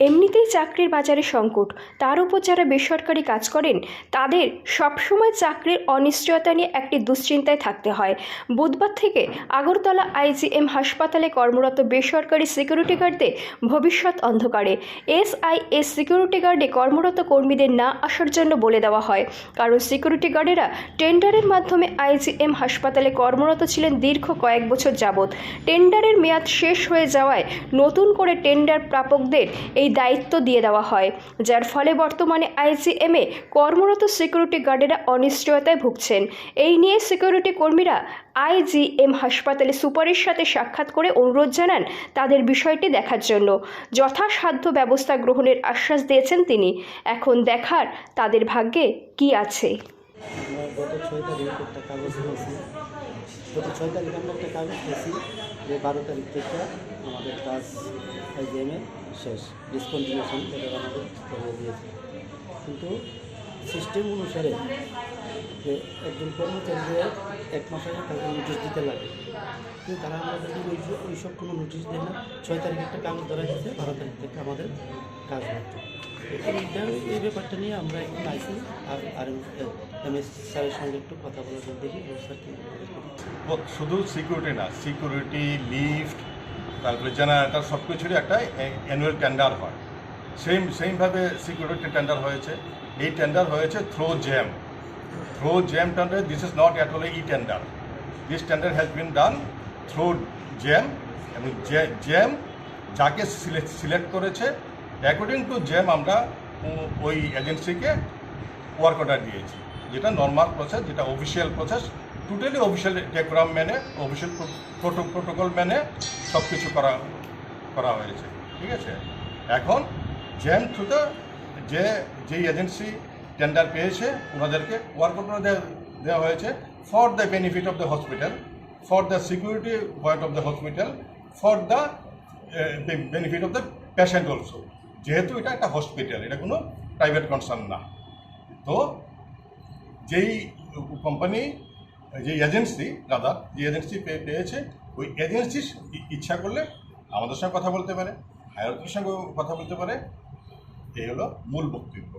এমনিতেই চাকরির বাজারে সংকট। তার উপর যারা বেসরকারি কাজ করেন, তাদের সবসময় চাকরির অনিশ্চয়তা নিয়ে একটি দুশ্চিন্তায় থাকতে হয়। বুধবার থেকে আগরতলা আইজিএম হাসপাতালে কর্মরত বেসরকারি সিকিউরিটি গার্ডদের ভবিষ্যৎ অন্ধকারে। এসআইএস সিকিউরিটি গার্ডে কর্মরত কর্মীদের না আসার জন্য বলে দেওয়া হয়। কারণ সিকিউরিটি গার্ডেরা টেন্ডারের মাধ্যমে আইজিএম হাসপাতালে কর্মরত ছিলেন দীর্ঘ কয়েক বছর যাবৎ। টেন্ডারের মেয়াদ শেষ হয়ে যাওয়ায় নতুন করে টেন্ডার প্রাপকদের এই দায়িত্ব দিয়ে দেওয়া হয়, যার ফলে বর্তমানে আইজিএমে কর্মরত সিকিউরিটি গার্ডেরা অনিশ্চয়তায় ভুগছেন। এই নিয়ে সিকিউরিটি কর্মীরা আইজিএম হাসপাতালে সুপারের সাথে সাক্ষাৎ করে অনুরোধ জানান তাদের বিষয়টি দেখার জন্য। যথাসাধ্য ব্যবস্থা গ্রহণের আশ্বাস দিয়েছেন তিনি। এখন দেখার তাদের ভাগ্যে কি আছে। আমরা গত ছয় তারিখ একটা কাগজ পেয়েছি গত ছয় তারিখ আমরা একটা কাগজ পেয়েছি যে বারো তারিখ থেকে আমাদের কাজ আইজিএমে শেষ ডিসকন্টিনিউশন এটা আমাদের করে দিয়েছে। কিন্তু সিস্টেম অনুসারে যে একজন কর্মচারীকে এক মাস আগে তাকে নোটিশ দিতে লাগে। কিন্তু তারা আমাদেরকে ওই সব কোনো নোটিশ দেয় না। ছয় তারিখ একটা কাগজ ধরা গেছে, বারো তারিখ থেকে আমাদের কাজ হচ্ছে। এই ব্যাপারটা নিয়ে আমরা আইসি আর আর স্যারের সঙ্গে একটু কথা দেখি শুধু সিকিউরিটি না সিকিউরিটি লিফট তারপরে জেনারেটার সব কিছুরই একটা অ্যানুয়াল টেন্ডার হয়। সেম সেমভাবে সিকিউরিটি টেন্ডার হয়েছে। এই টেন্ডার হয়েছে through GeM through GeM tender this is not at all e tender this tender has been done through GeM এবং জ্যাম যাকে সিলেক্ট করেছে অ্যাকর্ডিং টু জ্যাম আমরা ওই এজেন্সিকে ওয়ার্ক অর্ডার দিয়েছি। যেটা নর্মাল প্রসেস যেটা official process totally official decorum মেনে অফিসিয়াল প্রোটোকল মেনে সব কিছু করা করা হয়েছে। ঠিক আছে? এখন জ্যাম থ্রুতে যে, যেই এজেন্সি টেন্ডার পেয়েছে, ওনাদেরকে ওয়ার্ক অর্ডার দেওয়া হয়েছে for the benefit of the hospital for the security point of the hospital for the benefit of the patient also যেহেতু এটা একটা হসপিটাল এটা কোনো প্রাইভেট কনসার্ন না। তো যেই কোম্পানি যে এজেন্সি দাদা যে এজেন্সি পেয়ে পেয়েছে, ওই এজেন্সি ইচ্ছা করলে আমাদের সঙ্গে কথা বলতে পারে হায়ার সঙ্গে কথা বলতে পারে। এই হলো মূল বক্তব্য।